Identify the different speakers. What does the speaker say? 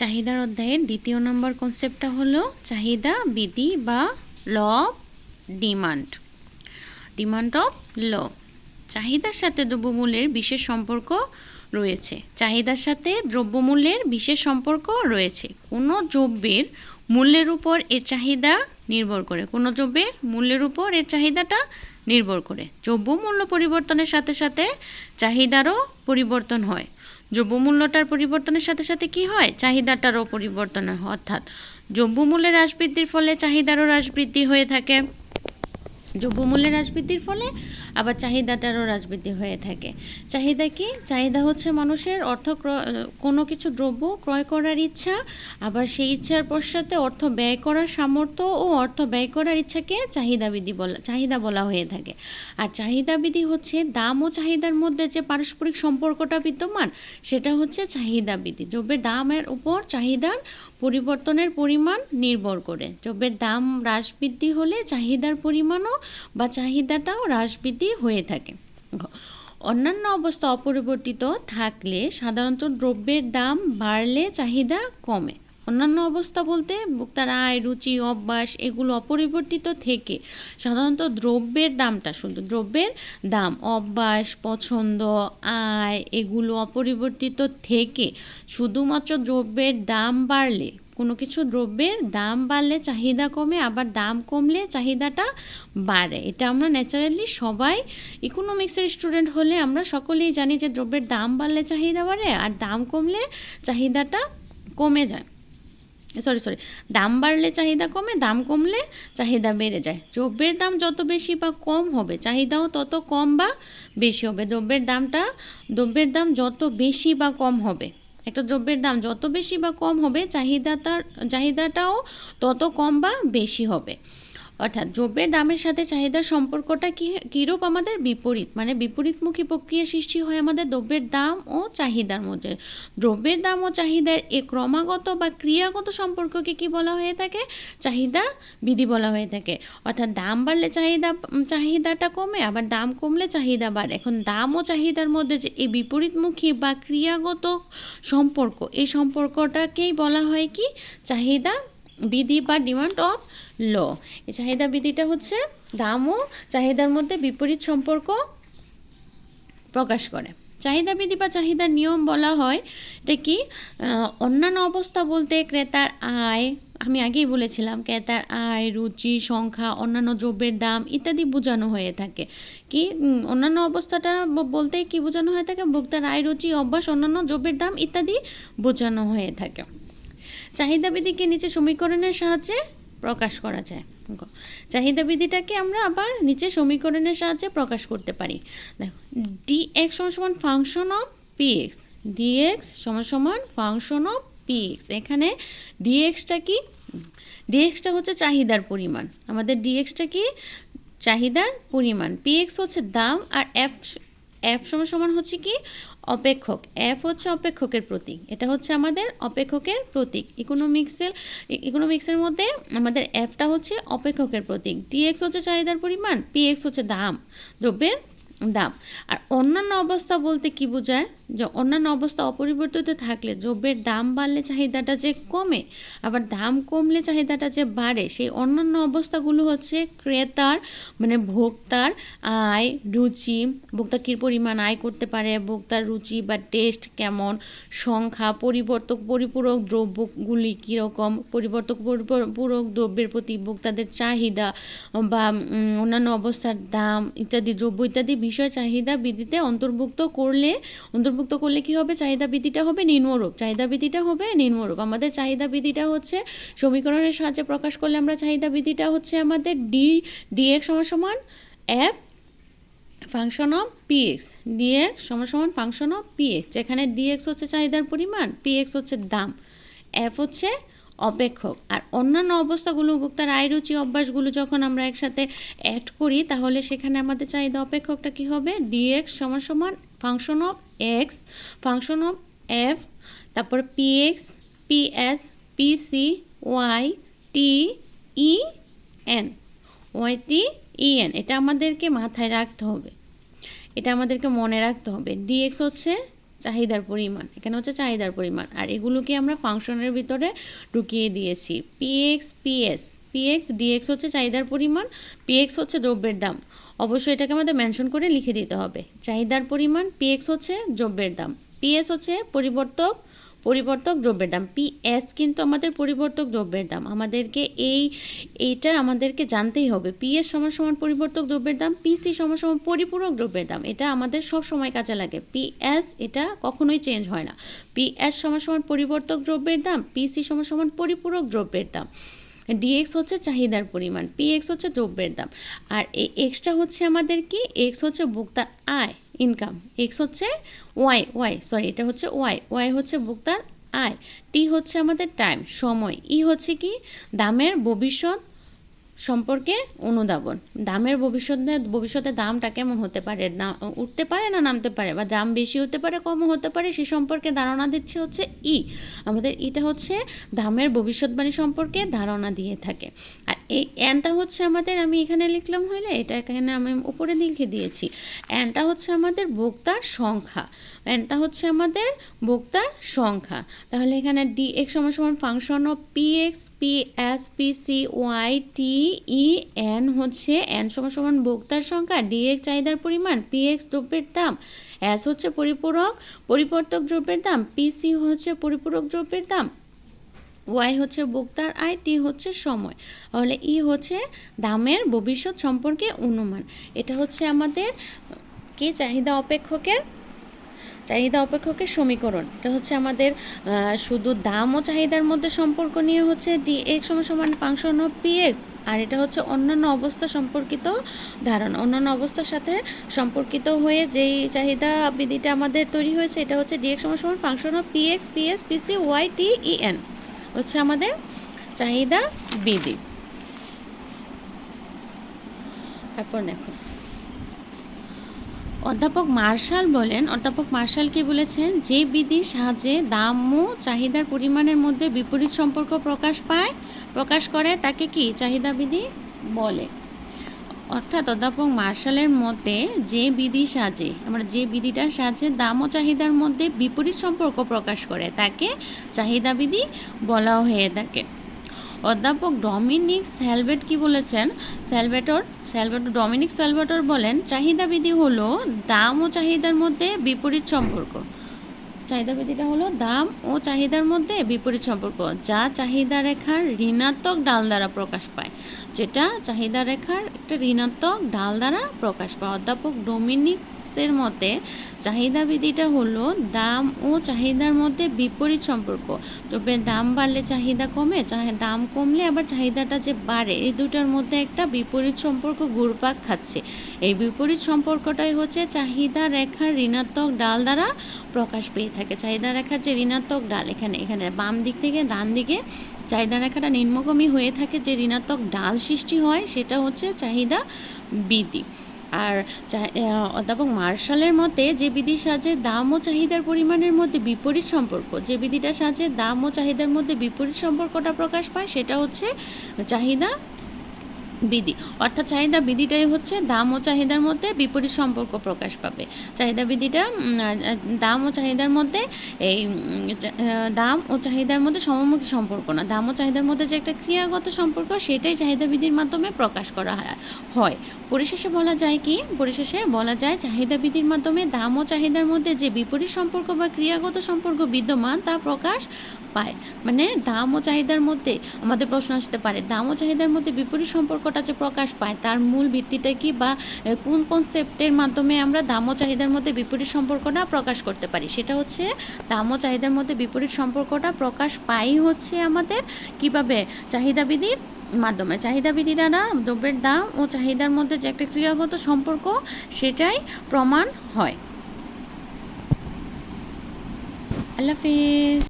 Speaker 1: চাহিদার অধ্যায়ের দ্বিতীয় নম্বর কনসেপ্টটা হলো চাহিদা, বিধি বা law of demand. Demand of law চাহিদার সাথে দ্রব্যমূল্যের বিশেষ সম্পর্ক রয়েছে। চাহিদার সাথে দ্রব্যমূল্যের বিশেষ সম্পর্ক রয়েছে। কোনো দ্রব্যের মূল্যের উপর এর চাহিদা নির্ভর করে। কোনো দ্রব্যের মূল্যের উপর এর চাহিদাটা নির্ভর করে। দ্রব্যমূল্য পরিবর্তনের সাথে সাথে চাহিদারও পরিবর্তন হয়। দ্রব্যমূল্যটার পরিবর্তনের সাথে সাথে কি হয়? চাহিদাটারও পরিবর্তন হয়। অর্থাৎ দ্রব্যমূল্যের হ্রাস বৃদ্ধির ফলে চাহিদারও হ্রাস বৃদ্ধি হয়ে থাকে। দ্রব্যমূল্যের হ্রাস বৃদ্ধির ফলে, আবার চাহিদাটারও হ্রাস বৃদ্ধি হয়ে থাকে। চাহিদা কি? চাহিদা হচ্ছে মানুষের অর্থ কোনো কিছু দ্রব্য ক্রয় করার ইচ্ছা, আবার সেই ইচ্ছার পশ্চাতে অর্থ ব্যয় করার সামর্থ্য ও অর্থ ব্যয় করার ইচ্ছাকে চাহিদাবিধি বলা, চাহিদা বলা হয়ে থাকে। আর চাহিদাবিধি হচ্ছে দাম ও চাহিদার মধ্যে যে পারস্পরিক সম্পর্কটা বিদ্যমান, সেটা হচ্ছে চাহিদাবিধি দ্রব্যের দামের উপর চাহিদার পরিবর্তনের পরিমাণ নির্ভর করে। দ্রব্যের দাম হ্রাস বৃদ্ধি হলে চাহিদার পরিমাণও বা চাহিদাটাও হ্রাস বৃদ্ধি হয়ে থাকে। অন্যান্য অবস্থা অপরিবর্তিত থাকলে সাধারণত দ্রব্যের দাম বাড়লে চাহিদা কমে। অন্যান্য অবস্থা বলতে ভোক্তার আয়, রুচি, অভ্যাস এগুলো অপরিবর্তিত থেকে সাধারণত দ্রব্যের দামটা শুধু দ্রব্যের দাম, অভ্যাস, পছন্দ, আয় এগুলো অপরিবর্তিত থেকে শুধুমাত্র দ্রব্যের দাম বাড়লে কোনো কিছু দ্রব্যের দাম বাড়লে চাহিদা কমে, আবার দাম কমলে চাহিদাটা বাড়ে। এটা আমরা ন্যাচারালি সবাই ইকোনমিক্সের স্টুডেন্ট হলে আমরা সকলেই জানি যে দ্রব্যের দাম বাড়লে চাহিদা বাড়ে, আর দাম কমলে চাহিদাটা কমে যায়। সরি সরি দাম বাড়লে চাহিদা কমে, দাম কমলে চাহিদা বেড়ে যায়। দ্রব্যের দাম যত বেশি বা কম হবে, চাহিদাও তত কম বা বেশি হবে। দ্রব্যের দামটা, দ্রব্যের দাম যত বেশি বা কম হবে একটা দ্রব্যের দাম যত বেশি বা কম হবে চাহিদা তার চাহিদাটাও তত কম বা বেশি হবে। অর্থাৎ দ্রব্যের দামের সাথে চাহিদার সম্পর্কটা কি, কীরূপ আমাদের বিপরীত? মানে বিপরীতমুখী প্রক্রিয়া সৃষ্টি হয় আমাদের দ্রব্যের দাম ও চাহিদার মধ্যে। দ্রব্যের দাম ও চাহিদার এ ক্রমাগত বা ক্রিয়াগত সম্পর্ককে কি বলা হয়ে থাকে? চাহিদা বিধি বলা হয়ে থাকে। অর্থাৎ দাম বাড়লে চাহিদা, চাহিদাটা কমে, আবার দাম কমলে চাহিদা বাড়ে। এখন দাম ও চাহিদার মধ্যে যে এই বিপরীতমুখী বা ক্রিয়াগত সম্পর্ক, এই সম্পর্কটাকেই বলা হয় কি? চাহিদা বিধি বা ডিমান্ড অফ ল। এই চাহিদা বিধিটা হচ্ছে দাম ও চাহিদার মধ্যে বিপরীত সম্পর্ক প্রকাশ করে। চাহিদা বিধি বা চাহিদার নিয়ম বলা হয়, এটা কি? অন্যান্য অবস্থা বলতে ক্রেতার আয়, আমি আগেই বলেছিলাম, ক্রেতার আয়, রুচি, সংখ্যা, অন্যান্য দ্রব্যের দাম ইত্যাদি বোঝানো হয়ে থাকে। কি? অন্যান্য অবস্থাটা বলতে কি বোঝানো হয়ে থাকে? ভোক্তার আয়, রুচি, অভ্যাস, অন্যান্য দ্রব্যের দাম ইত্যাদি বোঝানো হয়ে থাকে। চাহিদা বিধিকে নিচে সমীকরণের সাহায্যে প্রকাশ করা যায়। চাহিদা বিধিটাকে আমরা আবার নিচে সমীকরণের সাহায্যে প্রকাশ করতে পারি। দেখো ডি এক্স সমান সমান function of P X D X সমান সমান ফাংশন অফ পি এক্স এখানে ডি এক্সটা কি? ডি এক্সটা হচ্ছে চাহিদার পরিমাণ। আমাদের ডি এক্সটা কি? চাহিদার পরিমাণ। পি এক্স হচ্ছে দাম আর এফ এফ সমান সমান হচ্ছে কি? অপেক্ষক। এফ হচ্ছে অপেক্ষকের প্রতীক। এটা হচ্ছে আমাদের অপেক্ষকের প্রতীক। ইকোনমিক্সের ইকোনমিক্সের মধ্যে আমাদের এফটা হচ্ছে অপেক্ষকের প্রতীক। ডিএক্স হচ্ছে চাহিদার পরিমাণ পিএক্স হচ্ছে দাম, দ্রব্যের দাম। আর অন্যান্য অবস্থা বলতে কি বোঝায়? যে অন্যান্য অবস্থা অপরিবর্তিত থাকলে দ্রব্যের দাম বাড়লে চাহিদাটা যে কমে, আবার দাম কমলে চাহিদাটা যে বাড়ে, সেই অন্যান্য অবস্থাগুলো হচ্ছে ক্রেতার মানে ভোক্তার আয়, রুচি, ভোক্তা কী পরিমাণ আয় করতে পারে, ভোক্তার রুচি বা টেস্ট কেমন, সংখ্যা, পরিবর্তক, পরিপূরক দ্রব্যগুলি কীরকম, পরিবর্তক, পরিপূরক দ্রব্যের প্রতি ভোক্তাদের চাহিদা বা অন্যান্য অবস্থার দাম ইত্যাদি, দ্রব্য ইত্যাদি বিষয় চাহিদা বিধিতে অন্তর্ভুক্ত করলে, অন্তর্ভুক্ত করলে কি হবে? চাহিদা বিধিটা হবে নিম্নরূপ। চাহিদা বিধিটা হবে নিম্নরূপ। আমাদের চাহিদা বিধিটা হচ্ছে সমীকরণের সাহায্যে প্রকাশ করলে আমরা চাহিদা বিধিটা হচ্ছে আমাদের ডি ডিএক্স সমান সমান F function of PX DX সমান ফাংশন অফ পিএক্স যেখানে ডিএক্স হচ্ছে চাহিদার পরিমাণ পিএক্স হচ্ছে দাম। এফ হচ্ছে অপেক্ষক। আর অন্যান্য অবস্থাগুলো ভোক্তার আয় রুচি, অভ্যাসগুলো যখন আমরা একসাথে অ্যাড করি, তাহলে সেখানে আমাদের চাহিদা অপেক্ষকটা কি হবে? ডিএক্স সমান সমান function of X function of F তারপর PX PS PC Y T E N Y T E N এটা আমাদেরকে মাথায় রাখতে হবে। এটা আমাদেরকে মনে রাখতে হবে। ডিএক্স হচ্ছে চাহিদার পরিমাণ, এখানে হচ্ছে চাহিদার পরিমাণ, আর এগুলোকে আমরা ফাংশনের ভিতরে ঢুকিয়ে দিয়েছি। পিএক্স পিএস পিএক্স ডিএক্স হচ্ছে চাহিদার পরিমাণ পিএক্স হচ্ছে দ্রব্যের দাম। অবশ্যই এটাকে আমাদের মেনশন করে লিখে দিতে হবে। চাহিদার পরিমাণ পিএক্স হচ্ছে দ্রব্যের দাম। পিএস হচ্ছে পরিবর্তক পরিবর্তক দ্রব্যের দাম। পিএস কিন্তু আমাদের পরিবর্তক দ্রব্যের দাম। আমাদেরকে এই, এইটা আমাদেরকে জানতেই হবে। পিএস সমান সমান পরিবর্তক দ্রব্যের দাম পিসি সমান সমান পরিপূরক দ্রব্যের দাম। এটা আমাদের সব সময় কাজে লাগে। পিএস এটা কখনোই চেঞ্জ হয় না। পিএস সমান সমান পরিবর্তক দ্রব্যের দাম পিসি সমান সমান পরিপূরক দ্রব্যের দাম। ডিএক্স হচ্ছে চাহিদার পরিমাণ পিএক্স হচ্ছে দ্রব্যের দাম। আর এই এক্সটা হচ্ছে আমাদের কি? এক্স হচ্ছে ভোক্তার আয় ইনকাম এক্স হচ্ছে ওয়াই ওয়াই সরি এটা হচ্ছে ওয়াই ওয়াই হচ্ছে ভোক্তার আয়। টি হচ্ছে আমাদের টাইম সময়। ই হচ্ছে কি? দামের ভবিষ্যৎ সম্পর্কে অনুধাবন। দামের ভবিষ্যতে ভবিষ্যতে দামটা কেমন হতে পারে? না, উঠতে পারে না নামতে পারে? বা দাম বেশি হতে পারে, কমও হতে পারে? সে সম্পর্কে ধারণা দিচ্ছে হচ্ছে ই। আমাদের এটা হচ্ছে দামের ভবিষ্যৎবাণী সম্পর্কে ধারণা দিয়ে থাকে। আর এই অ্যানটা হচ্ছে আমাদের, আমি এখানে লিখলাম হইলে এটা এখানে আমি উপরে লিখে দিয়েছি। অ্যানটা হচ্ছে আমাদের ভোক্তার সংখ্যা। অ্যানটা হচ্ছে আমাদের ভোক্তার সংখ্যা। তাহলে এখানে ডি এক্স সমান সমান function of P X P S P C Y T E N হচ্ছে এন সমান সমান ভোক্তার সংখ্যা ডি এক্স চাহিদার পরিমাণ পি এক্স দ্রব্যের দাম এস হচ্ছে পরিপূরক, পরিবর্তক দ্রব্যের দাম পি সি হচ্ছে পরিপূরক দ্রব্যের দাম ওয়াই হচ্ছে ভোক্তার আয় টি হচ্ছে সময়। তাহলে ই হচ্ছে দামের ভবিষ্যৎ সম্পর্কে অনুমান। এটা হচ্ছে আমাদের কি? চাহিদা অপেক্ষকের চাহিদা অপেক্ষকের সমীকরণ। এটা হচ্ছে আমাদের শুধু দাম ও চাহিদার মধ্যে সম্পর্ক নিয়ে হচ্ছে ডি এক্স সমান সমান ফাংশন অফ পি এক্স আর এটা হচ্ছে অন্যান্য অবস্থা সম্পর্কিত ধারণা। অন্যান্য অবস্থার সাথে সম্পর্কিত হয়ে যেই চাহিদা বিধিটা আমাদের তৈরি হয়েছে, এটা হচ্ছে ডি এক্স সমান সমান function of P X P S P C Y T E N হচ্ছে আমাদের চাহিদা বিধি। তারপর দেখো। অধ্যাপক মার্শাল বলেন, অধ্যাপক মার্শাল কি বলেছেন? যে বিধির সাহায্যে দাম ও চাহিদার পরিমাণের মধ্যে বিপরীত সম্পর্ক প্রকাশ পায়, প্রকাশ করে তাকে কি? চাহিদা বিধি বলে। অর্থাৎ অধ্যাপক মার্শালের মতে যে বিধি সাজে, আমরা যে বিধিটার সাজে দাম ও চাহিদার মধ্যে বিপরীত সম্পর্ক প্রকাশ করে, তাকে চাহিদা বিধি বলা হয়ে থাকে। অধ্যাপক ডমিনিক স্যালভেট কি বলেছেন? স্যালভেটর স্যালভেটর ডমিনিক স্যালভেটর বলেন, চাহিদা বিধি হলো দাম ও চাহিদার মধ্যে বিপরীত সম্পর্ক। চাহিদা বিধিটা হলো দাম ও চাহিদার মধ্যে বিপরীত সম্পর্ক, যা চাহিদা রেখার ঋণাত্মক ডাল দ্বারা প্রকাশ পায়। যেটা চাহিদা রেখার একটা ঋণাত্মক ডাল দ্বারা প্রকাশ পায়। অধ্যাপক ডোমিনিক্সের মতে চাহিদা বিধিটা হলো দাম ও চাহিদার মধ্যে বিপরীত সম্পর্ক। তবে দাম বাড়লে চাহিদা কমে দাম কমলে আবার চাহিদাটা যে বাড়ে, এই দুটার মধ্যে একটা বিপরীত সম্পর্ক ঘুরপাক খাচ্ছে। এই বিপরীত সম্পর্কটাই হচ্ছে চাহিদা রেখার ঋণাত্মক ডাল দ্বারা প্রকাশ পেয়ে থাকে। চাহিদা রেখার যে ঋণাত্মক ডাল, এখানে এখানে বাম দিক থেকে ডান দিকে চাহিদা রেখাটা নিম্নগামী হয়ে থাকে যে ঋণাত্মক ডাল সৃষ্টি হয়, সেটা হচ্ছে চাহিদা বৃদ্ধি আর অধ্যাপক মার্শালের মতে যে বিধি সাজে দাম ও চাহিদার পরিমাণের মধ্যে বিপরীত সম্পর্ক, যে বিধিটা সাজে দাম ও চাহিদার মধ্যে বিপরীত সম্পর্কটা প্রকাশ পায় সেটা হচ্ছে চাহিদা বিধি। অর্থাৎ চাহিদা বিধিটাই হচ্ছে দাম ও চাহিদার মধ্যে বিপরীত সম্পর্ক প্রকাশ পাবে। চাহিদা বিধিটা দাম ও চাহিদার মধ্যে এই দাম ও চাহিদার মধ্যে সমমুখী সম্পর্ক না। দাম ও চাহিদার মধ্যে যে একটা ক্রিয়াগত সম্পর্ক, সেটাই চাহিদা বিধির মাধ্যমে প্রকাশ করা হয়- পরিশেষে বলা যায় কি? পরিশেষে বলা যায় চাহিদা বিধির মাধ্যমে দাম ও চাহিদার মধ্যে যে বিপরীত সম্পর্ক বা ক্রিয়াগত সম্পর্ক বিদ্যমান, তা প্রকাশ পায়। মানে দাম ও চাহিদার মধ্যে, আমাদের প্রশ্ন আসতে পারে, দাম ও চাহিদার মধ্যে বিপরীত সম্পর্কটা যে প্রকাশ পায়, তার মূল ভিত্তিটা কি বা কোন কনসেপ্টের মাধ্যমে আমরা দাম ও চাহিদার মধ্যে বিপরীত সম্পর্কটা প্রকাশ করতে পারি? সেটা হচ্ছে দাম ও চাহিদার মধ্যে বিপরীত সম্পর্কটা প্রকাশ পাই হচ্ছে আমাদের কীভাবে? চাহিদা বিধির মাধ্যমে। চাহিদা বিধি দ্বারা দ্রব্যের দাম ও চাহিদার মধ্যে যে একটা ক্রিয়াগত সম্পর্ক, সেটাই প্রমাণ হয়। আল্লাহ হাফিজ।